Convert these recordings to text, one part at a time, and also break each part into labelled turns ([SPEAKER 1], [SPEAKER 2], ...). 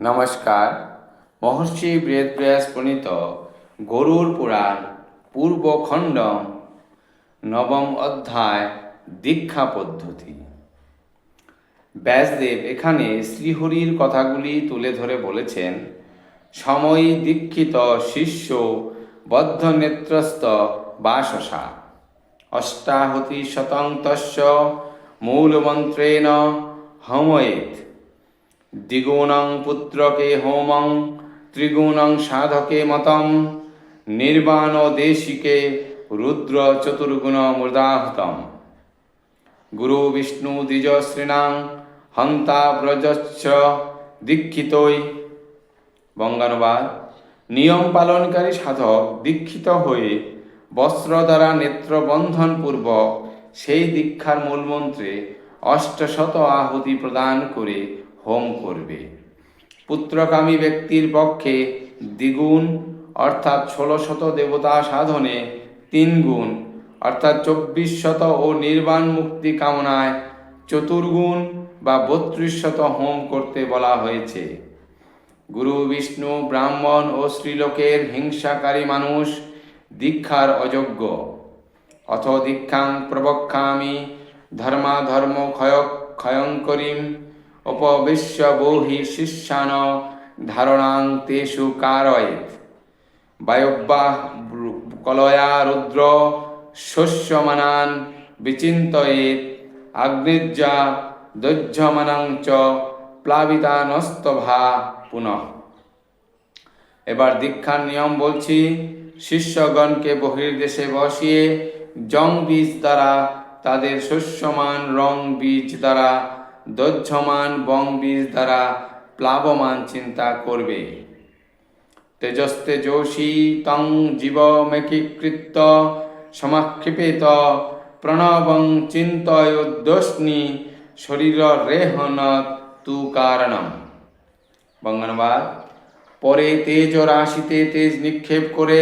[SPEAKER 1] নমস্কার। মহর্ষি বেদব্যাস প্রণীত গরুর পুরাণ পূর্বখণ্ড নবম অধ্যায়, দীক্ষা পদ্ধতি। ব্যাসদেব এখানে শ্রীহরির কথাগুলি তুলে ধরে বলেছেন, সময় দীক্ষিত শিষ্য বদ্ধ নেত্রস্থ বাসসা। অষ্টাহতি শতং মূলমন্ত্রেণ হময়েত। দ্বিগুণং পুত্রকে হোমং, ত্রিগুণং সাধকে মতম, নির্বাণ দেশিকে রুদ্র চতুর্গুণ মৃদাহতম গুরু বিষ্ণু দ্বিজ শ্রীণাং হন্তা ব্রজচ্ছ দীক্ষিতই বঙ্গানুবাদ, নিয়ম পালনকারী সাধক দীক্ষিত হয়ে বস্ত্র দ্বারা নেত্রবন্ধন পূর্বক সেই দীক্ষার মূলমন্ত্রে অষ্টশত আহুতি প্রদান করে হোম করবে। পুত্রকামী ব্যক্তির পক্ষে দ্বিগুণ, অর্থাৎ ষোলো শত দেবতা সাধনে তিন গুণ অর্থাৎ চব্বিশ শত ও নির্বাণ মুক্তি কামনায় চতুর্গুণ বা বত্রিশ শত হোম করতে বলা হয়েছে। গুরু, বিষ্ণু, ব্রাহ্মণ ও শ্রীলোকের হিংসাকারী মানুষ দীক্ষার অযোগ্য। অথ দীক্ষাং প্রবক্ষামি ধর্মাধর্ম ক্ষয় ক্ষয়ঙ্করীম উপবিশ্য বহি শিষ্যান ধারণাং তেষু কারয়েত বায়ব্যাহ কলয়া রুদ্র শস্যমানান বিচিন্তয়েত আগ্নেজ্জা দৈর্যমানাং চ প্লাবিতানস্তভা পুনঃ। এবার দীক্ষার নিয়ম বলছি, শিষ্যগণকে বহির্দেশে বসিয়ে জং বীজ দ্বারা তাদের শস্যমান রং বীজ দ্বারা দহ্যমান বং বীজ দ্বারা প্লাবমান চিন্তা করবে। তেজস্তেজোষী তং জীবমেকীকৃত সমাক্ষিপেত প্রণবং চিন্তয়োদ্দোষ্ণি শরীর রেহন তু কারণম। বঙ্গনবাদ, পরে তেজ রাশিতে তেজ নিক্ষেপ করে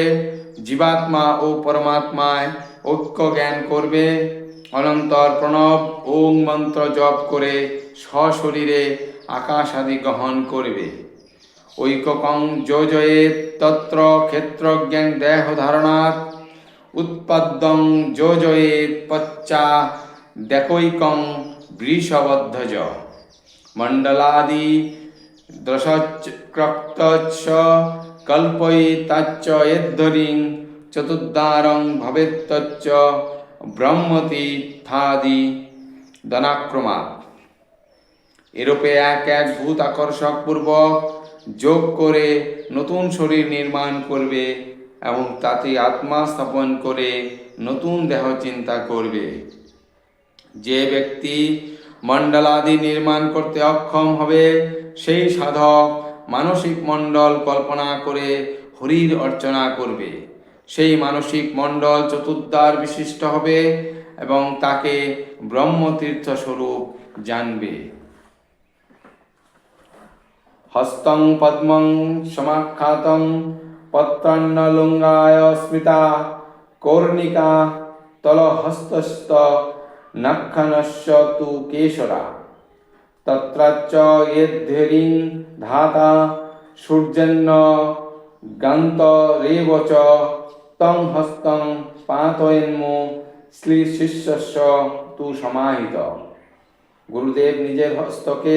[SPEAKER 1] জীবাত্মা ও পরমাত্মায় ঐক্য জ্ঞান করবে। অনন্তর প্রণব ওং মন্ত্র জপ করে সশরীরে আকাশ আদি গ্রহণ করবে। ঐককং যোজয়ে তত্র ক্ষেত্রজ্ঞান দেহ ধারণাৎ উৎপাদ্যং যোজয়ে পচ্চা দেখৈকং বৃষবদ্ধজ। মণ্ডলাদি দশক্রক্তচ্ছ কল্পয়িতাচ্চ এদ্ধরিং চতুর্দ্বারং ভবেত্তচ্চ ব্রহ্মতীর্থাদি দনাক্রমা। এরূপে এক এক ভূত আকর্ষক পূর্বক যোগ করে নতুন শরীর নির্মাণ করবে এবং তাতে আত্মা স্থাপন করে নতুন দেহ চিন্তা করবে। যে ব্যক্তি মণ্ডলাদি নির্মাণ করতে অক্ষম হবে, সেই সাধক মানসিক মণ্ডল কল্পনা করে হরির অর্চনা করবে। সেই মানসিক মণ্ডল চতুর্দ্বার বিশিষ্ট হবে এবং তাকে ব্রহ্মতীর্থ স্বরূপ জানবে। হস্তং পদ্মং সমাখ্যাতং পত্রান্নলুঙ্গায় স্মিতা কর্ণিকা তলহস্তস্থ নক্ষণস্য তু কেশরা। তত্রাচ্চ ইদ্ধেরিং ধাতা সূর্যন্ন গান্ত রেব চ তং হস্তং পাতয়েন্মু শ্রী শিষ্যস্য তু সমাহিত গুরুদেব নিজের হস্তকে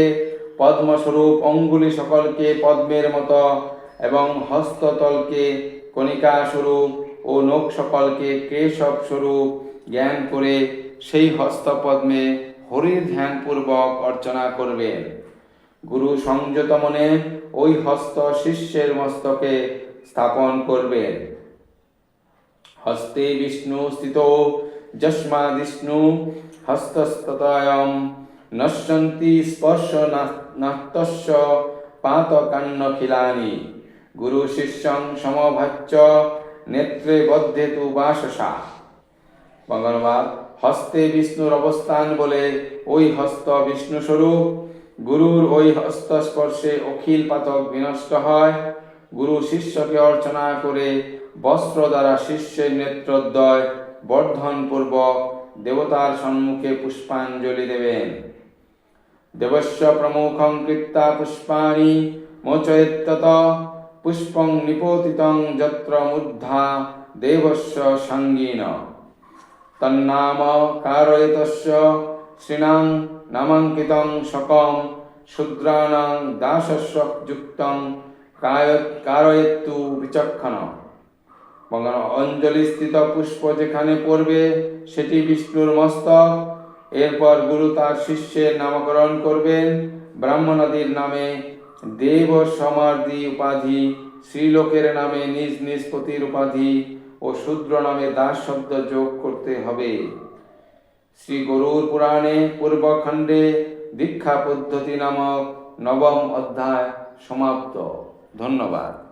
[SPEAKER 1] পদ্মস্বরূপ অঙ্গুলি সকলকে পদ্মের মতো এবং হস্ততলকে কণিকা স্বরূপ ও নখ সকলকে কেশব স্বরূপ জ্ঞান করে সেই হস্তপদ্মে হরির ধ্যানপূর্বক অর্চনা করবেন। গুরু সংযত মনে ওই হস্ত শিষ্যের মস্তকে স্থাপন করবেন। হস্তে বিষ্ণু স্থিত যস্মা বিষ্ণু হস্তস্ততায়ম নশ্যন্তি স্পর্শ নাস্তস্য পাতকান্নখিলানি গুরু শিষ্যং সমভাচ্য নেত্রে বদ্ধে তু বাসসা বঙ্গলবাদ হস্তে বিষ্ণুর অবস্থান বলে ওই হস্ত বিষ্ণু স্বরূপ গুরুর ওই হস্ত স্পর্শে অখিল পাতক বিনষ্ট হয়। গুরু শিষ্যকে অর্চনা করে বস্ত্র দ্বারা শিষ্যের নেত্রোদ্দয় বর্ধন পূর্বক দেবতার সম্মুখে পুষ্পাঞ্জলি দেবেন। দেবস্য প্রমুখং কৃত্তা পুষ্পাণি মোচয়েত্তত পুষ্পং নিপতিতং যত্র মুদ্ধা দেবস্য সঙ্গীন। তন্নাম কারয়তস্য শ্রীণাং নামাঙ্কিতং শকম শূদ্রাণাং দাসস্য যুক্তং কারয়েত্তু বিচক্ষণ। বঙ্গান অঞ্জলি স্থিত পুষ্প যেখানে পড়বে, সেটি বিষ্ণুর মস্তক। এরপর গুরু তার শিষ্যের নামকরণ করবেন। ব্রাহ্মণাদির নামে দেব সমার্দি উপাধি, শ্রীলোকের নামে নিজ নিজ পতির উপাধি ও শূদ্র নামে দাস শব্দ যোগ করতে হবে। শ্রী গরুর পুরাণে পূর্বখণ্ডে দীক্ষা পদ্ধতি নামক নবম অধ্যায় সমাপ্ত। ধন্যবাদ।